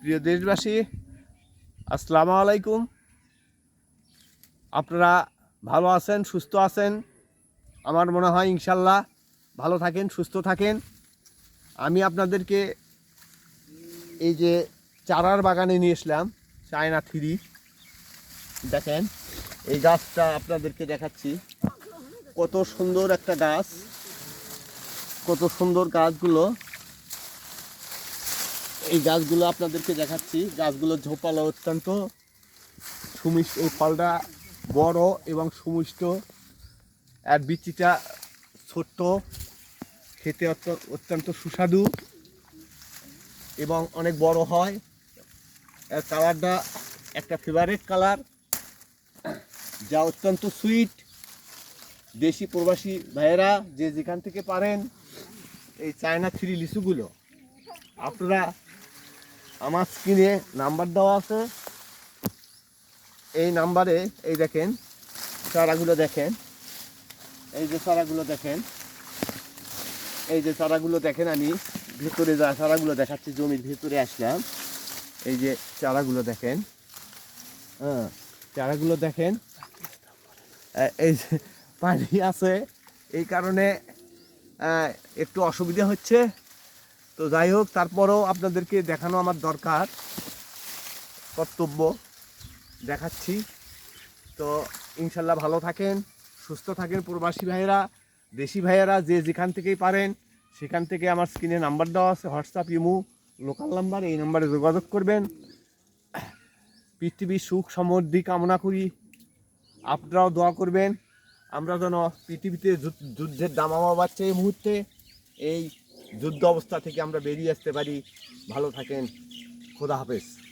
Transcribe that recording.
প্রিয় দেশবাসী, আসসালামু আলাইকুম। আপনারা ভালো আছেন, সুস্থ আছেন? আমার মনে হয় ইনশাল্লাহ ভালো থাকেন, সুস্থ থাকেন। আমি আপনাদেরকে এই যে চারার বাগানে নিয়ে এসলাম, চায়না থ্রি। দেখেন, এই গাছটা আপনাদেরকে দেখাচ্ছি। কত সুন্দর একটা গাছ, কত সুন্দর গাছগুলো। এই গাছগুলো আপনাদেরকে দেখাচ্ছি। গাছগুলো ঝোপালো অত্যন্ত সুমিষ্ট, এই ফলটা বড় এবং সুমিষ্ট আর বিচিটা ছোট্ট, খেতে অত্য- অত্যন্ত সুস্বাদু এবং অনেক বড় হয়। এর কালারটা একটা ফেভারিট কালার, যা অত্যন্ত সুইট দেশি প্রবাসী ভাইয়েরা যে যেখান থেকে পারেন এই চায়না থ্রি লিচুগুলো, আপনারা আমার স্ক্রিনে নাম্বার দেওয়া আছে। এই নাম্বারে এই দেখেন, চারাগুলো দেখেন। এই যে চারাগুলো দেখেন, এই যে চারাগুলো দেখেন আমি, ভিতরে যা চারাগুলো দেখাচ্ছি, জমির ভিতরে আসলাম। এই যে চারাগুলো দেখেন হ্যাঁ চারাগুলো দেখেন। এই যে পানি আছে, এই কারণে একটু অসুবিধা হচ্ছে। তো যাই হোক, তারপরেও আপনাদেরকে দেখানো আমার দরকার কর্তব্য। দেখাচ্ছি। তো ইনশাল্লাহ ভালো থাকেন, সুস্থ থাকেন প্রবাসী ভাইয়েরা, দেশি ভাইয়েরা, যে যেখান থেকেই পারেন, সেখান থেকে আমার স্ক্রিনে নাম্বার দেওয়া আছে, হোয়াটসঅ্যাপ, ইমু, লোকাল নাম্বার, এই নাম্বারে যোগাযোগ করবেন। পৃথিবীর সুখ, সমৃদ্ধি কামনা করি। আপনারাও দোয়া করবেন। আমরা যেন পৃথিবীতে যুদ্ধ- যুদ্ধের দামামা বাড়ছে এই মুহূর্তে। এই যুদ্ধ অবস্থা থেকে আমরা বেরিয়ে আসতে পারি। ভালো থাকেন। খোদা হাফেজ।